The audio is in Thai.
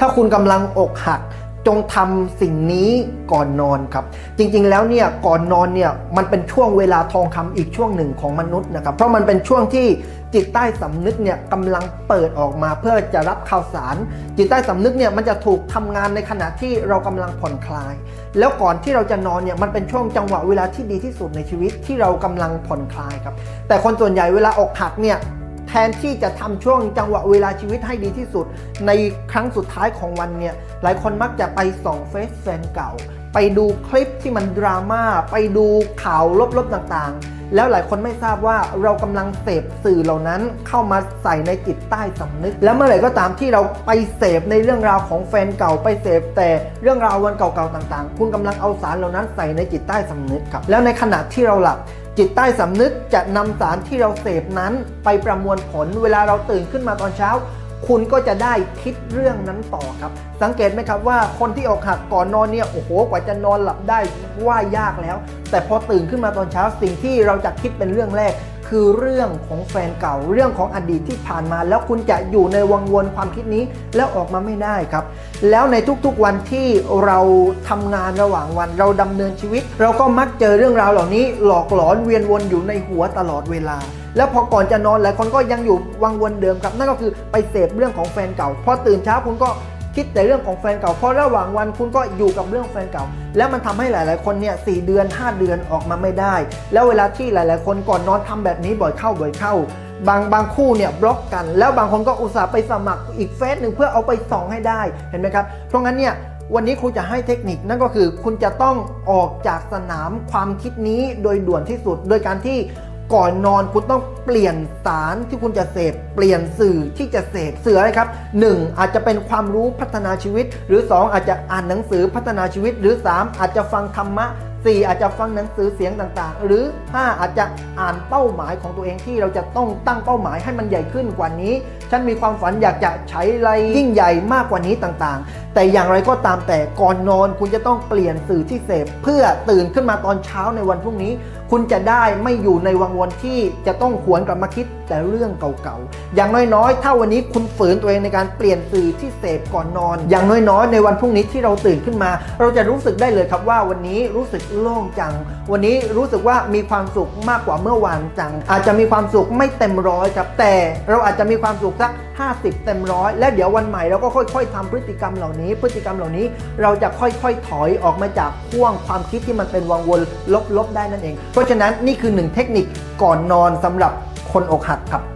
ถ้าคุณกำลังอกหักจงทำสิ่งนี้ก่อนนอนครับ จริงๆแล้วเนี่ยก่อนนอนเนี่ยมันเป็นช่วงเวลาทองคำอีกช่วงหนึ่งของมนุษย์นะครับ เพราะมันเป็นช่วงที่จิตใต้สำนึกเนี่ยกำลังเปิดออกมาเพื่อจะรับข่าวสาร จิตใต้สำนึกเนี่ยมันจะถูกทำงานในขณะที่เรากำลังผ่อนคลาย แล้วก่อนที่เราจะนอนเนี่ยมันเป็นช่วงจังหวะเวลาที่ดีที่สุดในชีวิตที่เรากำลังผ่อนคลายครับแต่คนส่วนใหญ่เวลาอกหักเนี่ย นที่จะทำช่วงจังหวะเวลาชีวิตให้ดีที่สุด ในครั้งสุดท้ายของวันเนี่ยหลายคนมักจะไปส่องเฟซแฟนเก่า ไปดูคลิปที่มันดราม่าไปดูข่าวลบๆต่างๆ แล้วหลายคนไม่ทราบว่าเรากำลังเสพสื่อเหล่านั้นเข้ามาใส่ในจิตใต้สำนึก แล้วเมื่อไหร่ก็ตามที่เราไปเสพในเรื่องราวของแฟนเก่าไปเสพแต่เรื่องราววันเก่าๆต่าง ๆ คุณกำลังเอาสารเหล่านั้นใส่ในจิตใต้สำนึกครับแล้วในขณะที่เราหลับจิตใต้สำนึกจะนำสารที่เราเสพนั้นไปประมวลผลเวลาเราตื่นขึ้นมาตอนเช้า คุณก็จะได้คิดเรื่องนั้นต่อครับ สังเกตไหมครับว่าคนที่อกหักก่อนนอนเนี่ยโอ้โหกว่าจะนอนหลับได้ว่ายากแล้ว แต่พอตื่นขึ้นมาตอนเช้าสิ่งที่เราจะคิดเป็นเรื่องแรก คือเรื่องของแฟนเก่าเรื่องของอดีตที่ผ่านมา แล้วคุณจะอยู่ในวังวนความคิดนี้แล้วออกมาไม่ได้ครับ แล้วในทุกๆวันที่เราทำงานระหว่างวันเราดำเนินชีวิต เราก็มักเจอเรื่องราวเหล่านี้ หลอกหลอนเวียนวนอยู่ในหัวตลอดเวลา แล้วพอก่อนจะนอนหลายคนก็ยังอยู่วังวนเดิมครับ นั่นก็คือไปเสพเรื่องของแฟนเก่าพอตื่นเช้าคุณก็ คิดแต่เรื่องของแฟนเก่าเพราะระหว่างวันคุณก็อยู่กับเรื่องแฟนเก่า แล้วมันทำให้หลาย ๆ คนเนี่ยสเดือน 5 เดือนออกมาไม่ได้ แล้วเวลาที่หลาย ๆ คนก่อนนอนทำแบบนี้บ่อยเข้าบ่อยเข้า บางบางคู่เนี่ยบล็อกกัน แล้วบางคนก็อุตส่าห์ไปสมัครอีกเฟซหนึ่งเพื่อเอาไปส่องให้ได้เห็นไหมครับเพราะงั้นเนี่ยวันนี้ครูจะให้เทคนิคนั่นก็คือคุณจะต้องออกจากสนามความคิดนี้โดยด่วนที่สุด โดยการที่ ก่อนนอนคุณต้องเปลี่ยนสารที่คุณจะเสพ เปลี่ยนสื่อที่จะเสพสื่ออะไรครับ 1. อาจจะเป็นความรู้พัฒนาชีวิต หรือ 2 อาจจะอ่านหนังสือพัฒนาชีวิต หรือ 3 อาจจะฟังธรรมะ 4 อาจจะฟังหนังสือเสียงต่างๆ หรือ 5 อาจจะอ่านเป้าหมายของตัวเองที่เราจะต้องตั้งเป้าหมายให้มันใหญ่ขึ้นกว่านี้ ฉันมีความฝันอยากจะใช้อะไรยิ่งใหญ่มากกว่านี้ต่างๆ แต่อย่างไรก็ตามแต่ก่อนนอนคุณจะต้องเปลี่ยนสื่อที่เสพ เพื่อตื่นขึ้นมาตอนเช้าในวันพรุ่งนี้ คุณจะได้ไม่อยู่ในวังวนที่จะต้องหวนกลับมาคิดแต่เรื่องเก่าๆ อย่างน้อยๆ ถ้าวันนี้คุณฝืนตัวเองในการเปลี่ยนสื่อที่เสพก่อนนอน อย่างน้อยๆ ในวันพรุ่งนี้ที่เราตื่นขึ้นมา เราจะรู้สึกได้เลยครับว่าวันนี้รู้สึกโล่งจัง วันนี้รู้สึกว่ามีความสุขมากกว่าเมื่อวานจัง อาจจะมีความสุขไม่เต็มร้อยครับแต่เราอาจจะมีความสุขสัก 50 เต็มร้อยและเดี๋ยววันใหม่เราก็ค่อย ๆทำพฤติกรรมเหล่านี้พฤติกรรมเหล่านี้ เราจะค่อยๆถอยออกมาจากพ่วงความคิดที่มันเป็นวังวนลบๆได้นั่นเอง เพราะฉะนั้นนี่คือหนึ่งเทคนิคก่อนนอนสำหรับคนอกหักครับ